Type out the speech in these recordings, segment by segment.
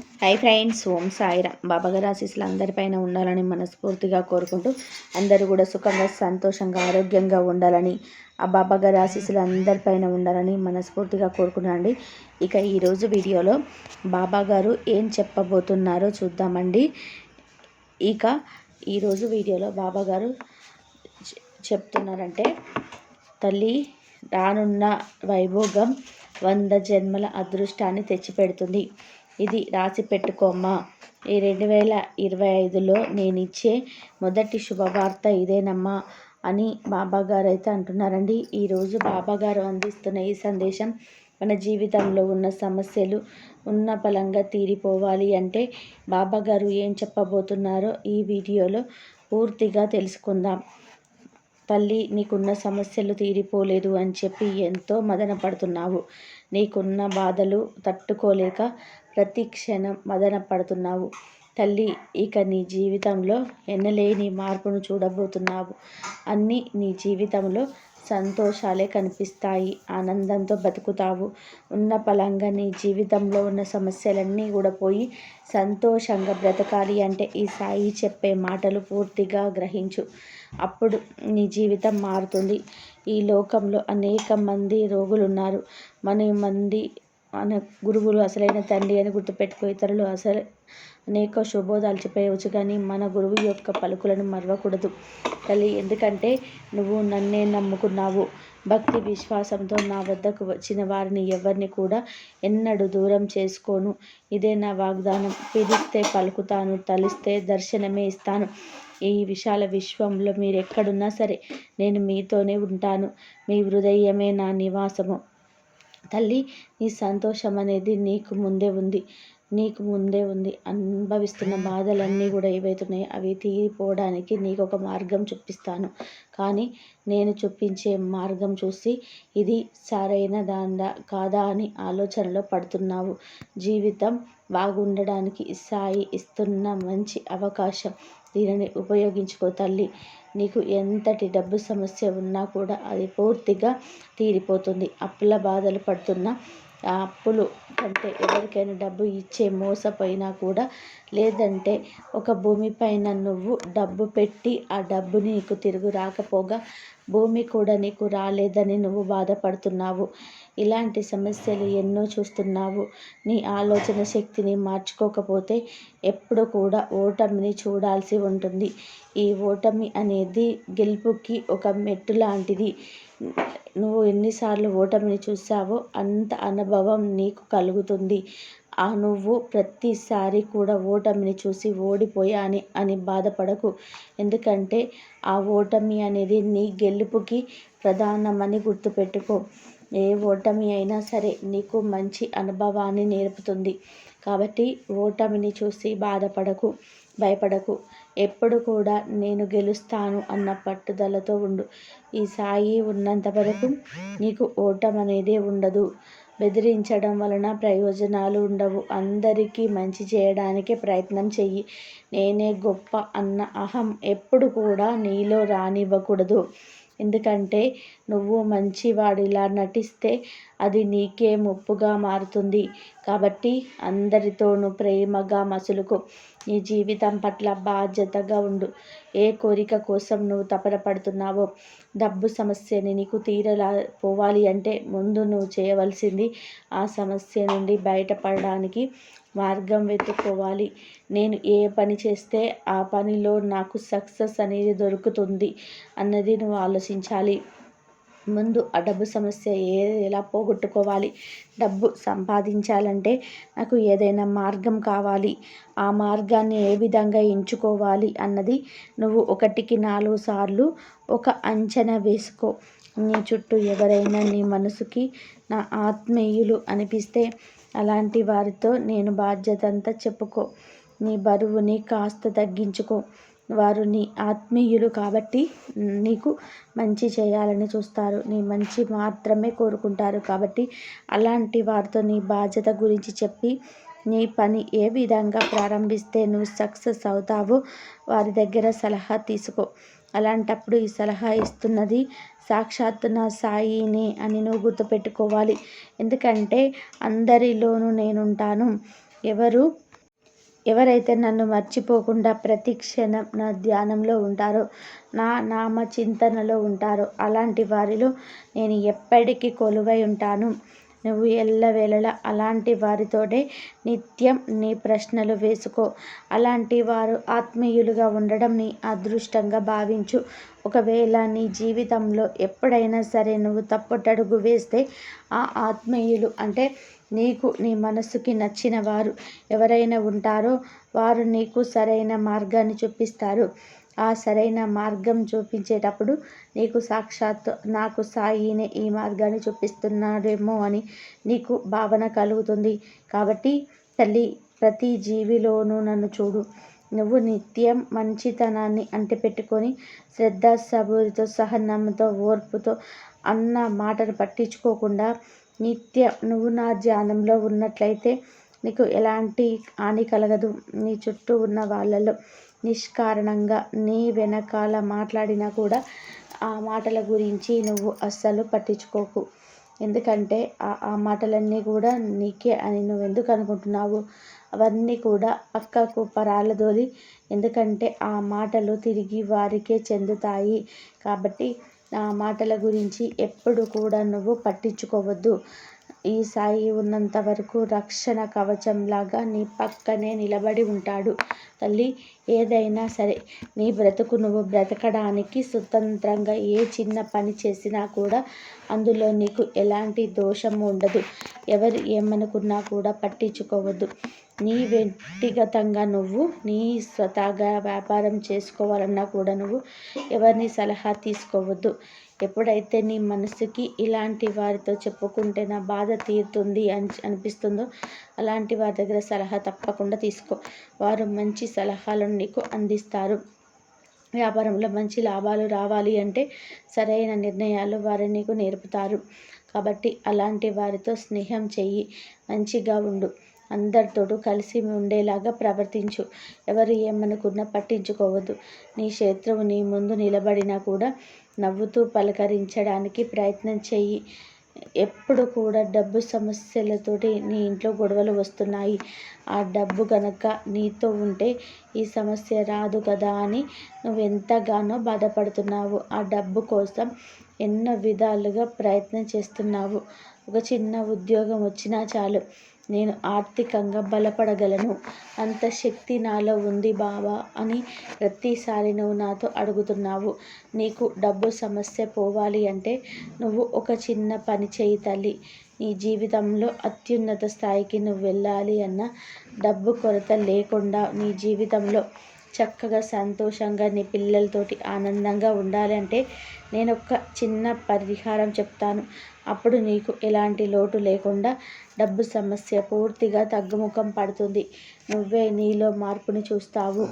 Hi friends ఓం సాయిరా బాబాగారి ఆశీస్సులు అందరిపైన ఉండాలని మనస్ఫూర్తిగా కోరుకుంటూ అందరూ కూడా సుఖంగా సంతోషంగా ఆరోగ్యంగా ఉండాలని ఆ బాబాగారి ఆశీస్సులు అందరిపైన ఉండాలని మనస్ఫూర్తిగా కోరుకున్నాండి ఇక ఈరోజు వీడియోలో బాబాగారు ఏం చెప్పబోతున్నారో చూద్దామండి. ఇక ఈరోజు వీడియోలో బాబాగారు చెప్తున్నారంటే తల్లి రానున్న వైభోగం వంద జన్మల అదృష్టాన్ని తెచ్చిపెడుతుంది. ఇది రాసి పెట్టుకోమ్మా. ఈ రెండు వేల ఇరవై ఐదులో నేను ఇచ్చే మొదటి శుభవార్త ఇదేనమ్మా అని బాబాగారు అయితే అంటున్నారండి ఈరోజు బాబాగారు అందిస్తున్న ఈ సందేశం మన జీవితంలో ఉన్న సమస్యలు ఉన్న బలంగా తీరిపోవాలి అంటే బాబాగారు ఏం చెప్పబోతున్నారో ఈ వీడియోలో పూర్తిగా తెలుసుకుందాం. తల్లి నీకున్న సమస్యలు తీరిపోలేదు అని చెప్పి ఎంతో మదన పడుతున్నావు నీకున్న బాధలు తట్టుకోలేక ప్రతి క్షణం మదన పడుతున్నావు తల్లి ఇక నీ జీవితంలో ఎన్నలేని మార్పును చూడబోతున్నావు. అన్నీ నీ జీవితంలో సంతోషాలే కనిపిస్తాయి. ఆనందంతో బతుకుతావు. ఉన్న పలంగా నీ జీవితంలో ఉన్న సమస్యలన్నీ కూడా పోయి సంతోషంగా బ్రతకాలి అంటే ఈ సాయి చెప్పే మాటలు పూర్తిగా గ్రహించు. అప్పుడు నీ జీవితం మారుతుంది. ఈ లోకంలో అనేక మంది రోగులు ఉన్నారు మన మంది మన గురువులు అసలైన తండ్రి అని గుర్తుపెట్టుకో ఇతరులు అసలు అనేక శుభోదాలు చెప్పేయవచ్చు కానీ మన గురువు యొక్క పలుకులను మరవకూడదు. తల్లి ఎందుకంటే నువ్వు నన్నే నమ్ముకున్నావు. భక్తి విశ్వాసంతో నా వద్దకు వచ్చిన వారిని ఎవరిని కూడా ఎన్నడూ దూరం చేసుకోను. ఇదే నా వాగ్దానం. పిలిస్తే పలుకుతాను తలిస్తే దర్శనమే ఇస్తాను. ఈ విశాల విశ్వంలో మీరు ఎక్కడున్నా సరే నేను మీతోనే ఉంటాను. మీ హృదయమే నా నివాసము. తల్లి నీ సంతోషం అనేది నీకు ముందే ఉంది. నీకు ముందే ఉంది. అనుభవిస్తున్న బాధలన్నీ కూడా ఏవైతున్నాయో అవి తీరిపోవడానికి నీకు ఒక మార్గం చూపిస్తాను. కానీ నేను చూపించే మార్గం చూసి ఇది సరైన దాందా కాదా అని ఆలోచనలో పడుతున్నావు. జీవితం బాగుండడానికి సాయి ఇస్తున్న మంచి అవకాశం దీనిని ఉపయోగించుకో తల్లి. నీకు ఎంతటి డబ్బు సమస్య ఉన్నా కూడా అది పూర్తిగా తీరిపోతుంది. అప్పుల బాధలు పడుతున్న ఆ అప్పులు అంటే ఎవరికైనా డబ్బు ఇచ్చే మోసపోయినా కూడా లేదంటే ఒక భూమి పైన నువ్వు డబ్బు పెట్టి ఆ డబ్బు నీకు తిరుగు రాకపోగా భూమి కూడా నీకు రాలేదని నువ్వు బాధపడుతున్నావు. ఇలాంటి సమస్యలు ఎన్నో చూస్తున్నావు. నీ ఆలోచన శక్తిని మార్చుకోకపోతే ఎప్పుడు కూడా ఓటమిని చూడాల్సి ఉంటుంది. ఈ ఓటమి అనేది గెలుపుకి ఒక మెట్టు లాంటిది. నువ్వు ఎన్నిసార్లు ఓటమిని చూసావో అంత అనుభవం నీకు కలుగుతుంది. నువ్వు ప్రతిసారి కూడా ఓటమిని చూసి ఓడిపోయాని అని బాధపడకు. ఎందుకంటే ఆ ఓటమి అనేది నీ గెలుపుకి ప్రధానమని గుర్తుపెట్టుకో. ఏ ఓటమి అయినా సరే నీకు మంచి అనుభవాన్ని నేర్పుతుంది. కాబట్టి ఓటమిని చూసి బాధపడకు భయపడకు. ఎప్పుడు కూడా నేను గెలుస్తాను అన్న పట్టుదలతో ఉండు. ఈ సాయి ఉన్నంత వరకు నీకు ఓటం అనేది ఉండదు. బెదిరించడం వలన ప్రయోజనాలు ఉండవు. అందరికీ మంచి చేయడానికే ప్రయత్నం చెయ్యి. నేనే గొప్ప అన్న అహం ఎప్పుడు కూడా నీలో రానివ్వకూడదు. ఎందుకంటే నువ్వు మంచివాడిలా నటిస్తే అది నీకే ముప్పుగా మారుతుంది. కాబట్టి అందరితోనూ ప్రేమగా మసులుకో. నీ జీవితం పట్ల బాధ్యతగా ఉండు. ఏ కోరిక కోసం నువ్వు తపన పడుతున్నావో డబ్బు సమస్యని నీకు తీరలా పోవాలి అంటే ముందు నువ్వు చేయవలసింది ఆ సమస్య నుండి బయటపడడానికి మార్గం వెతుక్కోవాలి. నేను ఏ పని చేస్తే ఆ పనిలో నాకు సక్సెస్ అనేది దొరుకుతుంది అన్నది నువ్వు ఆలోచించాలి. ముందు ఆ డబ్బు సమస్య ఏ ఎలా పోగొట్టుకోవాలి? డబ్బు సంపాదించాలంటే నాకు ఏదైనా మార్గం కావాలి. ఆ మార్గాన్ని ఏ విధంగా ఎంచుకోవాలి అన్నది నువ్వు ఒకటికి నాలుగు సార్లు ఒక అంచనా వేసుకో. నీ చుట్టూ ఎవరైనా నీ మనసుకి నా ఆత్మీయులు అనిపిస్తే అలాంటి వారితో నేను బాధ్యత అంతా చెప్పుకో. నీ బరువుని కాస్త తగ్గించుకో. వారు నీ ఆత్మీయులు కాబట్టి నీకు మంచి చేయాలని చూస్తారు. నీ మంచి మాత్రమే కోరుకుంటారు కాబట్టి అలాంటి వారితో నీ బాధ్యత గురించి చెప్పి నీ పని ఏ విధంగా ప్రారంభిస్తే నువ్వు సక్సెస్ అవుతావో వారి దగ్గర సలహా తీసుకో. అలాంటప్పుడు ఈ సలహా ఇస్తున్నది సాక్షాత్తు నా సాయిని అని నువ్వు గుర్తుపెట్టుకోవాలి. ఎందుకంటే అందరిలోనూ నేనుంటాను. ఎవరు ఎవరైతే నన్ను మర్చిపోకుండా ప్రతి క్షణం నా ధ్యానంలో ఉంటారో నా నామ చింతనలో ఉంటారో అలాంటి వారిలో నేను ఎప్పటికీ కొలువై ఉంటాను. నువ్వు ఎల్లవేళలా అలాంటి వారితోనే నిత్యం నీ ప్రశ్నలు వేసుకో. అలాంటి వారు ఆత్మీయులుగా ఉండడం నీ అదృష్టంగా భావించు. ఒకవేళ నీ జీవితంలో ఎప్పుడైనా సరే నువ్వు తప్పుటడుగు వేస్తే ఆ ఆత్మీయులు అంటే నీకు నీ మనసుకి నచ్చిన వారు ఎవరైనా ఉంటారో వారు నీకు సరైన మార్గాన్ని చూపిస్తారు. ఆ సరైన మార్గం చూపించేటప్పుడు నీకు సాక్షాత్తు నాకు సాయినే ఈ మార్గాన్ని చూపిస్తున్నాడేమో అని నీకు భావన కలుగుతుంది. కాబట్టి తల్లి ప్రతి జీవిలోనూ నన్ను చూడు. నువ్వు నిత్యం మంచితనాన్ని అంటిపెట్టుకొని శ్రద్ధ సబూరితో సహనంతో ఓర్పుతో అన్న మాటను పట్టించుకోకుండా నిత్యం నువ్వు నా ధ్యానంలో ఉన్నట్లయితే నీకు ఎలాంటి హాని కలగదు. నీ చుట్టూ ఉన్న వాళ్ళలో నిష్కారణంగా నీ వెనకాల మాట్లాడినా కూడా ఆ మాటల గురించి నువ్వు అస్సలు పట్టించుకోకు. ఎందుకంటే ఆ ఆ మాటలన్నీ కూడా నీకే అని నువ్వు ఎందుకు అనుకుంటున్నావు? అవన్నీ కూడా పక్కకు పరాలదోలి ఎందుకంటే ఆ మాటలు తిరిగి వారికే చెందుతాయి. కాబట్టి ఆ మాటల గురించి ఎప్పుడు కూడా నువ్వు పట్టించుకోవద్దు. ఈ సాయి ఉన్నంత వరకు రక్షణ కవచంలాగా నీ పక్కనే నిలబడి ఉంటాడు. తల్లి ఏదైనా సరే నీ బ్రతుకు నువ్వు బ్రతకడానికి స్వతంత్రంగా ఏ చిన్న పని చేసినా కూడా అందులో నీకు ఎలాంటి దోషము ఉండదు. ఎవరు ఏమనుకున్నా కూడా పట్టించుకోవద్దు. నీ వ్యక్తిగతంగా నువ్వు నీ స్వతహాగా వ్యాపారం చేసుకోవాలన్నా కూడా నువ్వు ఎవరిని సలహా తీసుకోవద్దు. ఎప్పుడైతే నీ మనసుకి ఇలాంటి వారితో చెప్పుకుంటే నా బాధ తీరుతుంది అని అనిపిస్తుందో అలాంటి వారి దగ్గర సలహా తప్పకుండా తీసుకో. వారు మంచి సలహాలను నీకు అందిస్తారు. వ్యాపారంలో మంచి లాభాలు రావాలి అంటే సరైన నిర్ణయాలు వారు నీకు నేర్పుతారు. కాబట్టి అలాంటి వారితో స్నేహం చెయ్యి. మంచిగా ఉండు. అందరితోడు కలిసి ఉండేలాగా ప్రవర్తించు. ఎవరు ఏమనుకున్నా పట్టించుకోవద్దు. నీ శత్రువు నీ ముందు నిలబడినా కూడా నవ్వుతూ పలకరించడానికి ప్రయత్నం చెయ్యి. ఎప్పుడు కూడా డబ్బు సమస్యలతోటి నీ ఇంట్లో గొడవలు వస్తున్నాయి. ఆ డబ్బు కనుక నీతో ఉంటే ఈ సమస్య రాదు కదా అని నువ్వు ఎంతగానో బాధపడుతున్నావు. ఆ డబ్బు కోసం ఎన్నో విధాలుగా ప్రయత్నం చేస్తున్నావు. ఒక చిన్న ఉద్యోగం వచ్చినా చాలు. నేను ఆర్థికంగా బలపడగలను. అంత శక్తి నాలో ఉంది బావా అని ప్రతిసారి నువ్వు నాతో అడుగుతున్నావు. నీకు డబ్బు సమస్య పోవాలి అంటే నువ్వు ఒక చిన్న పని చేయి తల్లి. నీ జీవితంలో అత్యున్నత స్థాయికి నువ్వు వెళ్ళాలి అన్న డబ్బు కొరత లేకుండా నీ జీవితంలో చక్కగా సంతోషంగా నీ పిల్లలతోటి ఆనందంగా ఉండాలి అంటే నేను ఒక చిన్న పరిహారం చెప్తాను. అప్పుడు నీకు ఎలాంటి లోటు లేకుండా డబ్బు సమస్య పూర్తిగా తగ్గుముఖం పడుతుంది. నువ్వే నీలో మార్పుని చూస్తావు.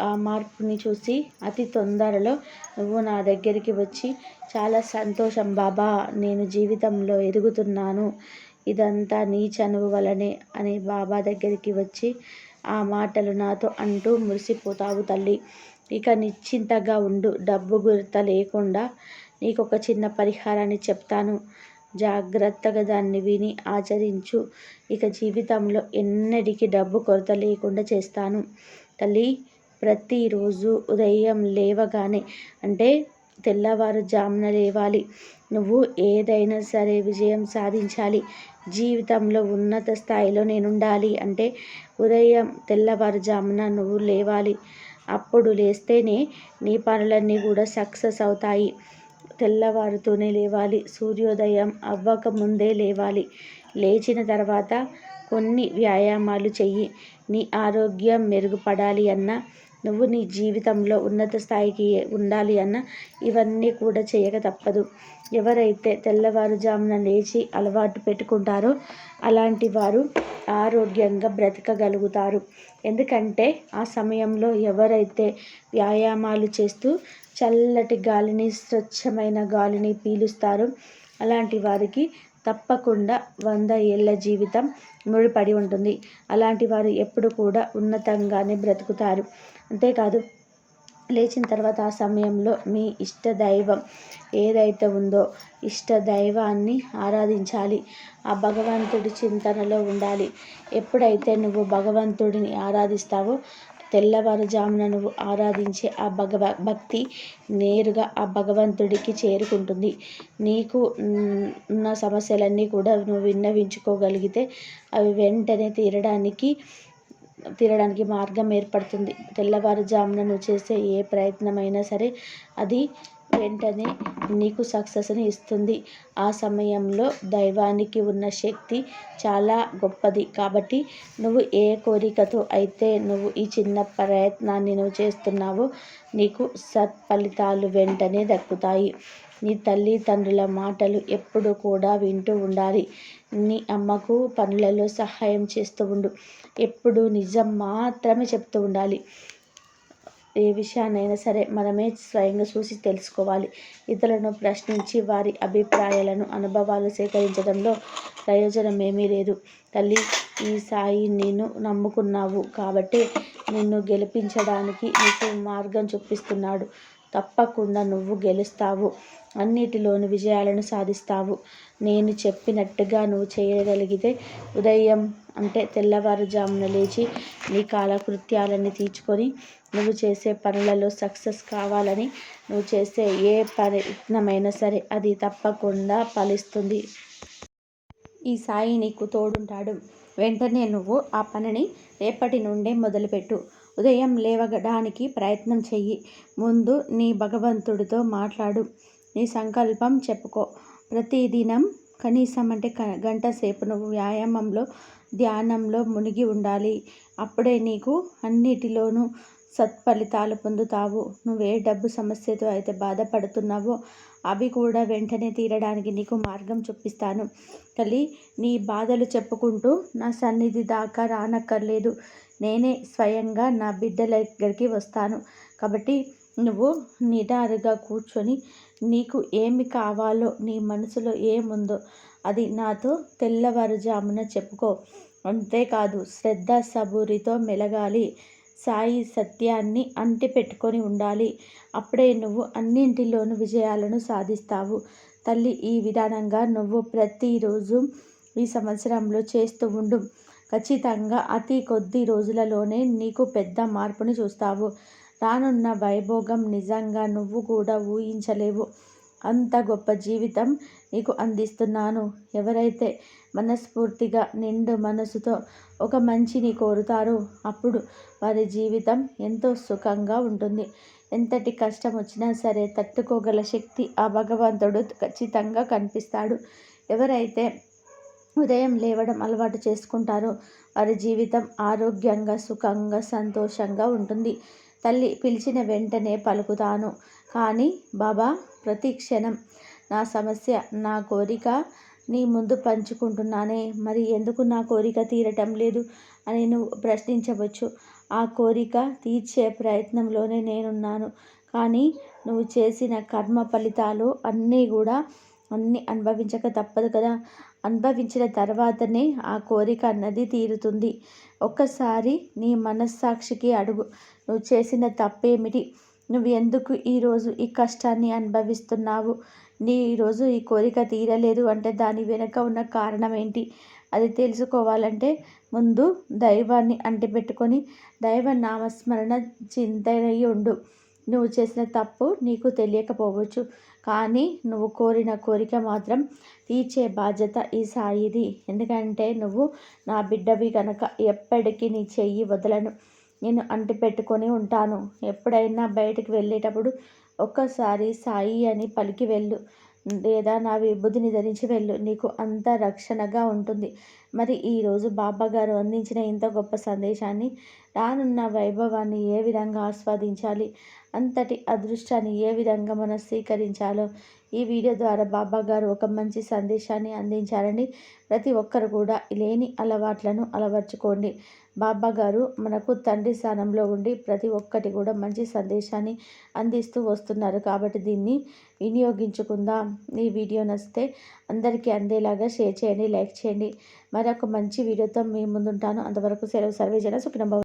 ఆ మార్పుని చూసి అతి తొందరలో నువ్వు నా దగ్గరికి వచ్చి చాలా సంతోషం బాబా నేను జీవితంలో ఎదుగుతున్నాను. ఇదంతా నీ చనువు వలనే అని బాబా దగ్గరికి వచ్చి ఆ మాటలు నాతో అంటూ మురిసిపోతావు తల్లి. ఇక నిశ్చింతగా ఉండు. డబ్బు గుర్త లేకుండా నీకు ఒక చిన్న పరిహారాన్ని చెప్తాను. జాగ్రత్తగా దాన్ని విని ఆచరించు. ఇక జీవితంలో ఎన్నటికీ డబ్బు కొరత లేకుండా చేస్తాను. తల్లి ప్రతిరోజు ఉదయం లేవగానే అంటే తెల్లవారుజామున లేవాలి. నువ్వు ఏదైనా సరే విజయం సాధించాలి. జీవితంలో ఉన్నత స్థాయిలో నేను ఉండాలి అంటే ఉదయం తెల్లవారుజామున నువ్వు లేవాలి. అప్పుడు లేస్తేనే నీ పనులన్నీ కూడా సక్సెస్ అవుతాయి. తెల్లవారుతూనే లేవాలి. సూర్యోదయం అవ్వక ముందే లేవాలి. లేచిన తర్వాత కొన్ని వ్యాయామాలు చెయ్యి. నీ ఆరోగ్యం మెరుగుపడాలి అన్న నువ్వు నీ జీవితంలో ఉన్నత స్థాయికి ఉండాలి అన్న ఇవన్నీ కూడా చేయక తప్పదు. ఎవరైతే తెల్లవారుజామున లేచి అలవాటు పెట్టుకుంటారో అలాంటి వారు ఆరోగ్యంగా బ్రతకగలుగుతారు. ఎందుకంటే ఆ సమయంలో ఎవరైతే వ్యాయామాలు చేస్తూ చల్లటి గాలిని స్వచ్ఛమైన గాలిని పీలుస్తారో అలాంటి వారికి తప్పకుండా వంద ఏళ్ళ జీవితం ముడిపడి ఉంటుంది. అలాంటి వారు ఎప్పుడు కూడా ఉన్నతంగానే బ్రతుకుతారు. అంతేకాదు లేచిన తర్వాత ఆ సమయంలో మీ ఇష్ట దైవం ఏదైతే ఉందో ఇష్ట దైవాన్ని ఆరాధించాలి. ఆ భగవంతుడి చింతనలో ఉండాలి. ఎప్పుడైతే నువ్వు భగవంతుడిని ఆరాధిస్తావో తెల్లవారుజామున నువ్వు ఆరాధించే ఆ భగవ భక్తి నేరుగా ఆ భగవంతుడికి చేరుకుంటుంది. నీకు ఉన్న సమస్యలన్నీ కూడా నువ్వు విన్నవించుకోగలిగితే అవి వెంటనే తీరడానికి తీరడానికి మార్గం ఏర్పడుతుంది. తెల్లవారుజామున నువ్వు చేసే ఏ ప్రయత్నమైనా సరే అది వెంటనే నీకు సక్సెస్ని ఇస్తుంది. ఆ సమయంలో దైవానికి ఉన్న శక్తి చాలా గొప్పది. కాబట్టి నువ్వు ఏ కోరికతో అయితే నువ్వు ఈ చిన్న ప్రయత్నాన్ని నువ్వు చేస్తున్నావో నీకు సత్ఫలితాలు వెంటనే దక్కుతాయి. నీ తల్లిదండ్రుల మాటలు ఎప్పుడు కూడా వింటూ ఉండాలి. నీ అమ్మకు పనులలో సహాయం చేస్తూ ఉండు. ఎప్పుడు నిజం మాత్రమే చెప్తూ ఉండాలి. ఏ విషయాన్నైనా సరే మనమే స్వయంగా చూసి తెలుసుకోవాలి. ఇతరులను ప్రశ్నించి వారి అభిప్రాయాలను అనుభవాలు సేకరించడంలో ప్రయోజనం ఏమీ లేదు. తల్లి ఈ సాయి నేను నమ్ముకున్నావు కాబట్టి నిన్ను గెలిపించడానికి నీకు మార్గం చూపిస్తున్నాడు. తప్పకుండా నువ్వు గెలుస్తావు. అన్నిటిలోని విజయాలను సాధిస్తావు. నేను చెప్పినట్టుగా నువ్వు చేయగలిగితే ఉదయం అంటే తెల్లవారుజామున లేచి నీ కాలకృత్యాలన్నీ తీర్చుకొని నువ్వు చేసే పనులలో సక్సెస్ కావాలని నువ్వు చేసే ఏ ప్రయత్నమైనా సరే అది తప్పకుండా ఫలిస్తుంది. ఈ సాయి నీకు తోడుంటాడు. వెంటనే నువ్వు ఆ పనిని రేపటి నుండే మొదలుపెట్టు. ఉదయం లేవడానికి ప్రయత్నం చెయ్యి. ముందు నీ భగవంతుడితో మాట్లాడు. నీ సంకల్పం చెప్పుకో. ప్రతిదినం కనీసం అంటే గంట సేపు నువ్వు వ్యాయామంలో ధ్యానంలో మునిగి ఉండాలి. అప్పుడే నీకు అన్నిటిలోనూ సత్ఫలితాలు పొందుతావు. నువ్వే డబ్బు సమస్యతో అయితే బాధపడుతున్నావో అవి కూడా వెంటనే తీరడానికి నీకు మార్గం చూపిస్తాను. తల్లి నీ బాధలు చెప్పుకుంటూ నా సన్నిధి దాకా రానక్కర్లేదు. నేనే స్వయంగా నా బిడ్డల దగ్గరికి వస్తాను. కాబట్టి నువ్వు నిటారుగా కూర్చొని నీకు ఏమి కావాలో నీ మనసులో ఏముందో అది నాతో తెల్లవారుజామున చెప్పుకో. అంతేకాదు శ్రద్ధ సబూరితో మెలగాలి. సాయి సత్యాన్ని అంటిపెట్టుకొని ఉండాలి. అప్పుడే నువ్వు అన్నింటిలోనూ విజయాలను సాధిస్తావు. తల్లి ఈ విధానంగా నువ్వు ప్రతిరోజు ఈ సంవత్సరంలో చేస్తూ ఉండు. ఖచ్చితంగా అతి కొద్ది రోజులలోనే నీకు పెద్ద మార్పుని చూస్తావు. రానున్న వైభోగం నిజంగా నువ్వు కూడా ఊహించలేవు. అంత గొప్ప జీవితం నీకు అందిస్తున్నాను. ఎవరైతే మనస్ఫూర్తిగా నిండు మనసుతో ఒక మంచిని కోరుతారో అప్పుడు వారి జీవితం ఎంతో సుఖంగా ఉంటుంది. ఎంతటి కష్టం వచ్చినా సరే తట్టుకోగల శక్తి ఆ భగవంతుడు ఖచ్చితంగా కనిపిస్తాడు. ఎవరైతే ఉదయం లేవడం అలవాటు చేసుకుంటారో వారి జీవితం ఆరోగ్యంగా సుఖంగా సంతోషంగా ఉంటుంది. తల్లి పిలిచిన వెంటనే పలుకుతాను. కానీ బాబా ప్రతి క్షణం నా సమస్య నా కోరిక నీ ముందు పంచుకుంటున్నానే. మరి ఎందుకు నా కోరిక తీరటం లేదు అని నువ్వు ప్రశ్నించవచ్చు. ఆ కోరిక తీర్చే ప్రయత్నంలోనే నేనున్నాను. కానీ నువ్వు చేసిన కర్మ ఫలితాలు అన్నీ కూడా అన్నీ అనుభవించక తప్పదు కదా. అనుభవించిన తర్వాతనే ఆ కోరిక అన్నది తీరుతుంది. ఒక్కసారి నీ మనస్సాక్షికి అడుగు. నువ్వు చేసిన తప్పేమిటి? నువ్వు ఎందుకు ఈరోజు ఈ కష్టాన్ని అనుభవిస్తున్నావు? నీ ఈరోజు ఈ కోరిక తీరలేదు అంటే దాని వెనుక ఉన్న కారణం ఏంటి? అది తెలుసుకోవాలంటే ముందు దైవాన్ని అంటిపెట్టుకొని దైవ నామస్మరణ చింతనయ్యి ఉండు నువ్వు చేసిన తప్పు నీకు తెలియకపోవచ్చు కానీ నువ్వు కోరిన కోరిక మాత్రం తీర్చే బాధ్యత ఈ సాయిది. ఎందుకంటే నువ్వు నా బిడ్డవి కనుక ఎప్పటికీ నీ చెయ్యి వదలను. నేను అంటిపెట్టుకొని ఉంటాను. ఎప్పుడైనా బయటికి వెళ్ళేటప్పుడు ఒక్కసారి సాయి అని పలికి వెళ్ళు లేదా నా విభూతిని ధరించి వెళ్ళు. నీకు అంత రక్షణగా ఉంటుంది. మరి ఈరోజు బాబా గారు అందించిన ఇంత గొప్ప సందేశాన్ని రానున్న వైభవాన్ని ఏ విధంగా ఆస్వాదించాలి? అంతటి అదృష్టాన్ని ఏ విధంగా మనం స్వీకరించాలో? ఈ వీడియో ద్వారా బాబా గారు ఒక మంచి సందేశాన్ని అందించారండి. ప్రతి ఒక్కరు కూడా లేని అలవాట్లను అలవర్చుకోండి. బాబా గారు మనకు తండ్రి స్థానంలో ఉండి ప్రతి ఒక్కటి కూడా మంచి సందేశాన్ని అందిస్తూ వస్తున్నారు. కాబట్టి దీన్ని వినియోగించుకుందాం. ఈ వీడియో నచ్చితే అందరికీ అందేలాగా షేర్ చేయండి లైక్ చేయండి. మరొక మంచి వీడియోతో మీ ముందుంటాను. అంతవరకు సెలవు సర్వేజన సుఖినభవ